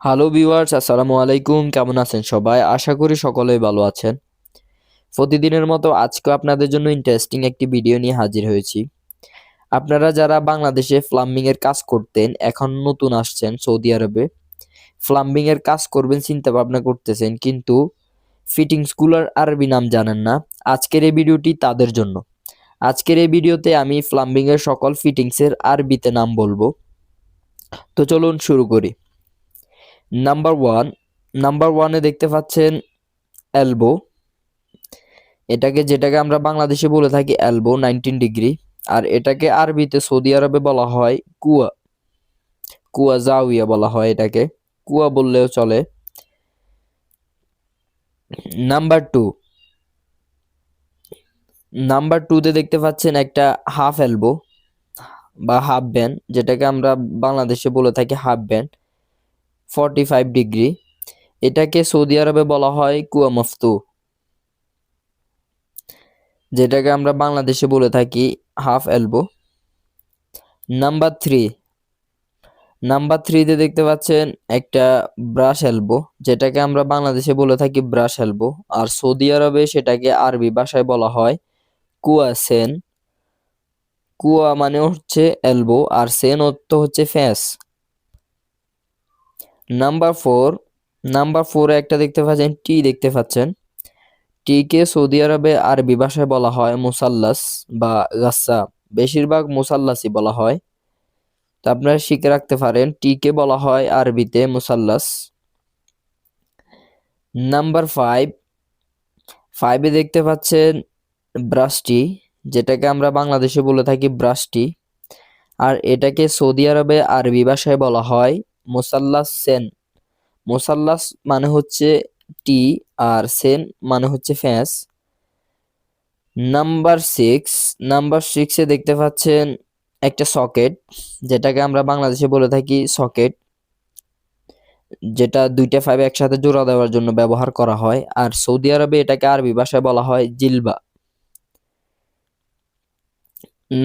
Hello viewers আসসালামু আলাইকুম। কেমন আছেন সবাই? আশা করি সকলেই ভালো আছেন। প্রতিদিনের মতো আজকে আপনাদের জন্য ইন্টারেস্টিং একটি ভিডিও নিয়ে হাজির হয়েছি। আপনারা যারা বাংলাদেশে প্লাম্বিং এর কাজ করতেন, এখন নতুন আসছেন সৌদি আরবে। প্লাম্বিং এর কাজ করবেন, চিন্তা ভাবনা করতেছেন, কিন্তু ফিটিংসগুলোর আরবি নাম জানেন না। আজকের এই ভিডিওটি তাদের জন্য। আজকের এই ভিডিওতে আমি প্লাম্বিং এর সকল ফিটিংসের আরবিতে নাম বলব। তো চলুন শুরু করি। নাম্বার ওয়ান নাম্বার ওয়ানে দেখতে পাচ্ছেন এলবো এটাকে যেটাকে আমরা বাংলাদেশে বলে থাকি অ্যালবো নাইনটিন ডিগ্রি আর এটাকে আরবিতে সৌদি আরবে বলা হয় কুয়া। কুয়া জাউইয়া বলা হয় এটাকে। কুয়া বললেও চলে। নাম্বার টু নাম্বার টুতে দেখতে পাচ্ছেন একটা হাফ অ্যালবো বা হাফ ব্যান্ড যেটাকে আমরা বাংলাদেশে বলে থাকি half bend forty five degree. এটাকে সৌদি আরবে বলা হয় কুয়া মফতু যেটাকে আমরা বাংলাদেশে বলে থাকি half elbow. Number three. Number থ্রিতে দেখতে পাচ্ছেন একটা ব্রাশ এলবো, যেটাকে আমরা বাংলাদেশে বলে থাকি ব্রাশ এলবো। আর সৌদি আরবে সেটাকে আরবি ভাষায় বলা হয় কুয়া সেন কুয়া মানে হচ্ছে এলবো, আর সেন অর্থ হচ্ছে ফ্যাস নাম্বার ফোর নাম্বার ফোরে একটা দেখতে পাচ্ছেন টি দেখতে পাচ্ছেন। টিকে সৌদি আরবে আরবি ভাষায় বলা হয় মুসাল্লাস বা গাসা বেশিরভাগ মুসাল্লাসই বলা হয়। তা আপনারা শিখে রাখতে পারেন টিকে বলা হয় আরবিতে মুসাল্লাস। নাম্বার ফাইভ ফাইভে দেখতে পাচ্ছেন ব্রাশটি যেটাকে আমরা বাংলাদেশে বলে থাকি ব্রাশটি আর এটাকে সৌদি আরবে আরবি ভাষায় বলা হয় মুসাল্লাস সেন। মোসাল্লাস মানে হচ্ছে টি আর সেন মানে হচ্ছে ফ্যাঁস। নাম্বার সিক্স, নাম্বার সিক্সে দেখতে পাচ্ছেন একটা সকেট, যেটাকে আমরা বাংলাদেশে বলে থাকি সকেট, যেটা দুইটা ফাইভ একসাথে জোড়া দেওয়ার জন্য ব্যবহার করা হয়, আর সৌদি আরবে এটাকে আরবি ভাষায় বলা হয় জিলবা।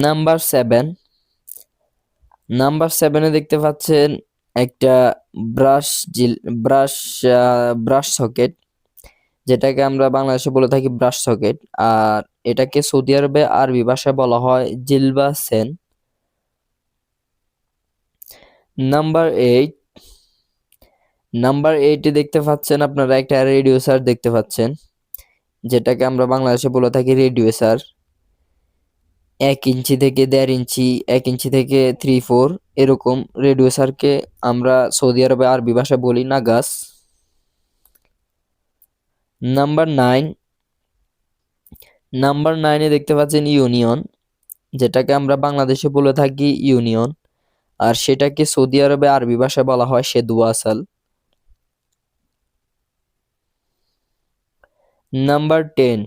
নাম্বার সেভেন, নাম্বার সেভেনে দেখতে পাচ্ছেন একটা ব্রাশ ব্রাশ ব্রাশ সকেট যেটাকে আমরা বাংলাদেশে বলে থাকি ব্রাশ সকেট আর এটাকে সৌদি আরবে আরবি ভাষায় বলা হয় জিলবা সেন। নাম্বার এইট নাম্বার এইটে দেখতে পাচ্ছেন আপনারা একটা রেডিও রেডিওসার দেখতে পাচ্ছেন, যেটাকে আমরা বাংলাদেশে বলে থাকি রেডিও রেডিওসার এক ইঞ্চি থেকে দেড় ইঞ্চি, এক ইঞ্চি থেকে থ্রি ফোর এরকম রেডিওসারকে আমরা সৌদি আরবে আরবি ভাষায় বলি নাগাস নাম্বার নাইন নাম্বার নাইনে দেখতে পাচ্ছেন ইউনিয়ন যেটাকে আমরা বাংলাদেশে বলে থাকি ইউনিয়ন আর সেটাকে সৌদি আরবে আরবি ভাষায় বলা হয় সেদুয়া আসাল। নাম্বার টেন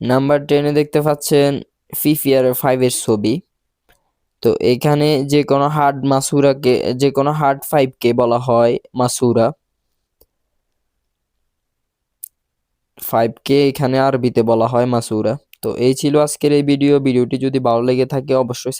নাম্বার টেনে দেখতে পাচ্ছেন ফিফিয়ার ফাইভের ছবি। তো এখানে যে কোনো হার্ড মাসুরাকে যে কোনো হার্ড ফাইভকে বলা হয় মাসুরা। ফাইভকে এখানে আরবিতে বলা হয় মাসুরা। তো এই ছিল আজকের এই ভিডিও ভিডিওটি যদি ভালো লেগে থাকে, অবশ্যই